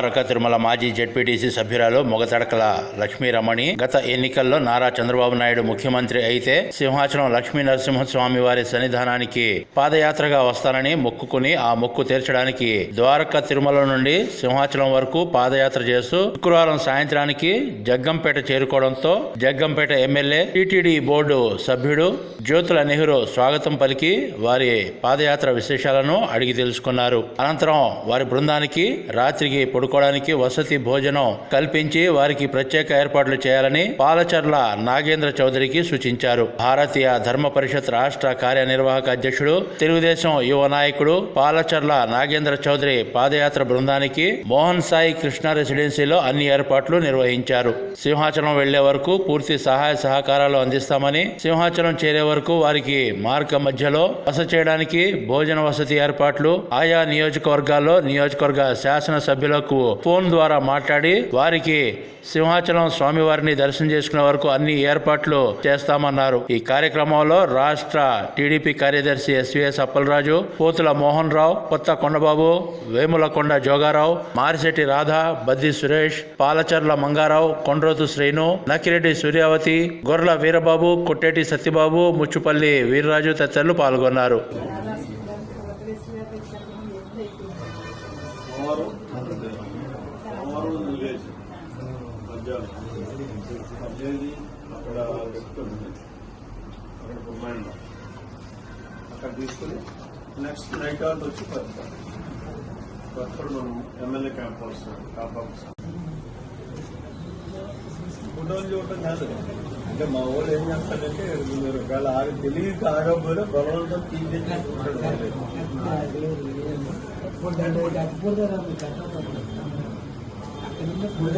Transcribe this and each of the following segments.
ద్వారకా తిరుమల మాజీ జెడ్పీటీసీ సభ్యురాలు మొగతడకల లక్ష్మీ రమణి గత ఎన్నికల్లో నారా చంద్రబాబు నాయుడు ముఖ్యమంత్రి అయితే సింహాచలం లక్ష్మీ నరసింహస్వామి వారి సన్నిధానానికి పాదయాత్రగా వస్తానని మొక్కుకుని ఆ మొక్కు తీర్చడానికి ద్వారకా తిరుమల నుండి సింహాచలం వరకు పాదయాత్ర చేస్తూ శుక్రవారం సాయంత్రానికి జగ్గంపేట చేరుకోవడంతో జగ్గంపేట ఎమ్మెల్యే టిటిడి బోర్డు సభ్యుడు జ్యోతుల నెహ్రూ స్వాగతం పలికి వారి పాదయాత్ర విశేషాలను అడిగి తెలుసుకున్నారు. అనంతరం వారి బృందానికి రాత్రికి పడుకోవడానికి వసతి భోజనం కల్పించి వారికి ప్రత్యేక ఏర్పాట్లు చేయాలని పాలచర్ల నాగేంద్ర చౌదరికి సూచించారు. భారతీయ ధర్మ పరిషత్ రాష్ట్ర కార్యనిర్వాహక అధ్యక్షుడు తెలుగుదేశం యువ నాయకుడు పాలచర్ల నాగేంద్ర చౌదరి పాదయాత్ర బృందానికి మోహన్ సాయి కృష్ణ రెసిడెన్సీలో అన్ని ఏర్పాట్లు నిర్వహించారు. సింహాచలం వెళ్ళే వరకు పూర్తి సహాయ సహకారాలు అందిస్తామని సింహాచలం చేరే వరకు వారికి మార్గ మధ్యలో బస చేయడానికి భోజన వసతి ఏర్పాట్లు ఆయా నియోజకవర్గాల్లో నియోజకవర్గ శాసన సభ్యులకు ఫోన్ ద్వారా మాట్లాడి వారికి సింహాచలం స్వామివారిని దర్శనం చేసుకునే వరకు అన్ని ఏర్పాట్లు చేస్తామన్నారు. ఈ కార్యక్రమంలో రాష్ట్ర టీడీపీ కార్యదర్శి ఎస్వీఎస్ అప్పలరాజు పోతుల మోహన్ రావు కొత్త కొండబాబు వేములకొండ జోగారావు మారిశెట్టి రాధ బద్ది సురేష్ పాలచర్ల మంగారావు కొండ్రోతు శ్రీను నకిరెడ్డి సూర్యావతి గొర్రెల వీరబాబు కొట్టేటి సత్యబాబు ముచ్చుపల్లి వీర్రాజు తదితరులు పాల్గొన్నారు. మధ్యాహ్నం పద్దెనిమిది అక్కడ పెట్టుకుంది అక్కడ బొమ్మాయిలో అక్కడ తీసుకుని నెక్స్ట్ నైట్ అవుట్ వచ్చి పడతాం అప్పుడు మనం ఎమ్మెల్యే క్యాంప్ వస్తాం క్యాంప్ ఆఫీస్ ఫోటోలు చూడటం కాదు అంటే మా ఊళ్ళు ఏం చేస్తారంటే మీరు ఒకవేళ ఆగి తెలివి ఆగకపోతే బలవంతో తీసేసుకుంటాడు ఫోన్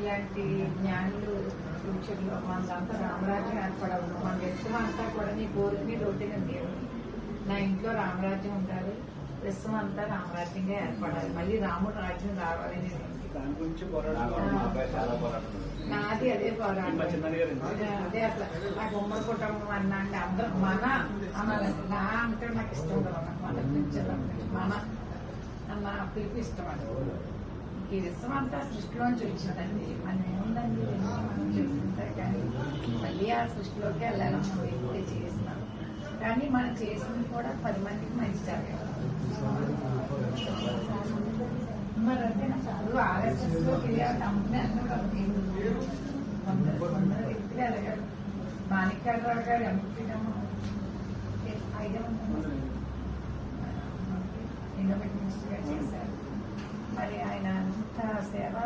ఇలాంటి జ్ఞానులు ఫ్యూచర్లో మనదంతా రామరాజ్యం ఏర్పడవు. మన విశ్వం అంతా కూడా నీ కోరిక మీద ఒకటిగా దేవుడు నా ఇంట్లో రామరాజ్యం ఉండాలి. విశ్వం అంతా రామరాజ్యంగా ఏర్పడాలి. మళ్ళీ రాముడు రాజ్యం రావాలి నేను దాని గురించి నాది అదే పోరాటం? అదే అసలు. నాకు ఉమ్మడి కుటుంబం అన్నా అంటే అందరూ మన అనాలంటే నా అంటే నాకు ఇష్టం నాకు మన మన. అన్న పిలుపు ఇష్టం అది ఈ విశ్వం అంతా సృష్టిలోంచి వచ్చిందండి. మనం ఏముందండి? మనం చెప్తుంటే కానీ మళ్ళీ ఆ సృష్టిలోకి వెళ్ళాలని మనం చేసినాం కానీ మనం చేసింది కూడా పది మందికి మంచి జరగాలి. చదువు ఆర్ఎస్ఎస్లోకి వెళ్ళి కంపెనీ అన్నీ కొందరు వ్యక్తులు ఎదగారు మాణిక్యాలరావు గారు ఎంపీడము ఐదో ఇండోమెంట్ మినిస్టర్ గారు చేశారు మరి ఆయన అంత సేవా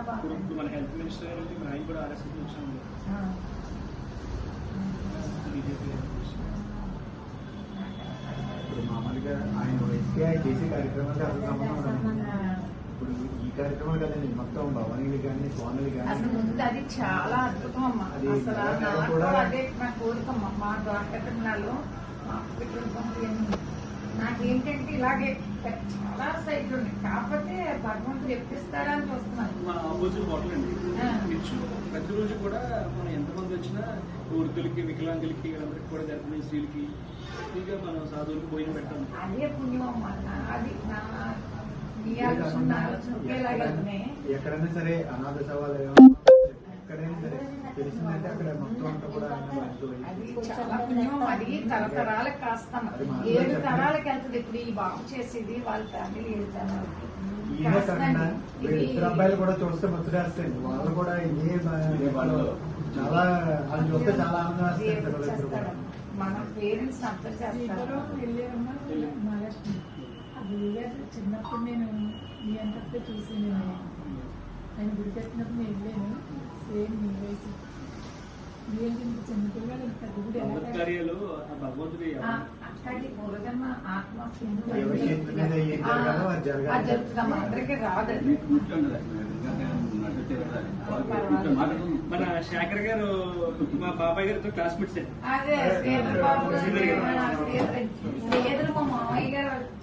మన హెల్త్ మినిస్టర్ గారు ఆయన కూడా ఆర్ఎస్ఎస్ ఇప్పుడు మామూలుగా ఆయన ఎస్కే చేసే కార్యక్రమాలకి అసలు సంబంధం. ఇప్పుడు ఈ కార్యక్రమాలు కదండి మొత్తం భవనీలు కానీ స్వాములు అసలు కానీ ముందు అది చాలా అద్భుతం అమ్మా అది అసలు నాకు కూడా- అదే నా కోరిక అమ్మా. మా ద్వారకటంలో మా నాకేంటంటే ఇలాగే చాలా సైట్లు ఉన్నాయి. కాకపోతే భగవంతుడు ఎప్పిస్తాడని చూస్తున్నాను. మన ఆపోజిట్ హోటల్ అండి. ప్రతిరోజు కూడా మనం ఎంతమంది వచ్చినా వృద్ధులకి వికలాంగులకి వీళ్ళందరికీ కూడా గర్భిణీ స్త్రీలకి. ఫ్రీగా మనం సాధువులకి భోజనం పెట్టాలి అదే పుణ్యం అమ్మా నాది నా ఎక్కడైనా సరే అనాథ సవాలయం ఎక్కడైనా సరే తెలిసిందంటే అక్కడ మొత్తం అంతా కూడా ఆయన మనతో అది చాలా పుణ్యం అది. తరతరాలకు కాస్తాం. ఏడు. తరాలకు వెళ్తుంది. ఇప్పుడు ఈ బాబు చేసేది వాళ్ళ ఫ్యామిలీ ఏడు తరాలు ఈయనే కాకుండా వీళ్ళ ఇద్దరు అబ్బాయిలు కూడా చూస్తే ముచ్చటేస్తాయి వాళ్ళు కూడా ఏ వాళ్ళు చాలా వాళ్ళు చూస్తే చాలా ఆనందం కూడా. మన పేరెంట్స్ అర్థం చేస్తారు. చిన్నప్పుడు నేను మీ అంతటితో చూసి నేను ఆయన గుడి కట్టినప్పుడు నేను వెళ్ళాను. సేమ్ మీ వయసు. మన శేఖర్ గారు మా బాబాయ్ గారితో క్లాస్మేట్స్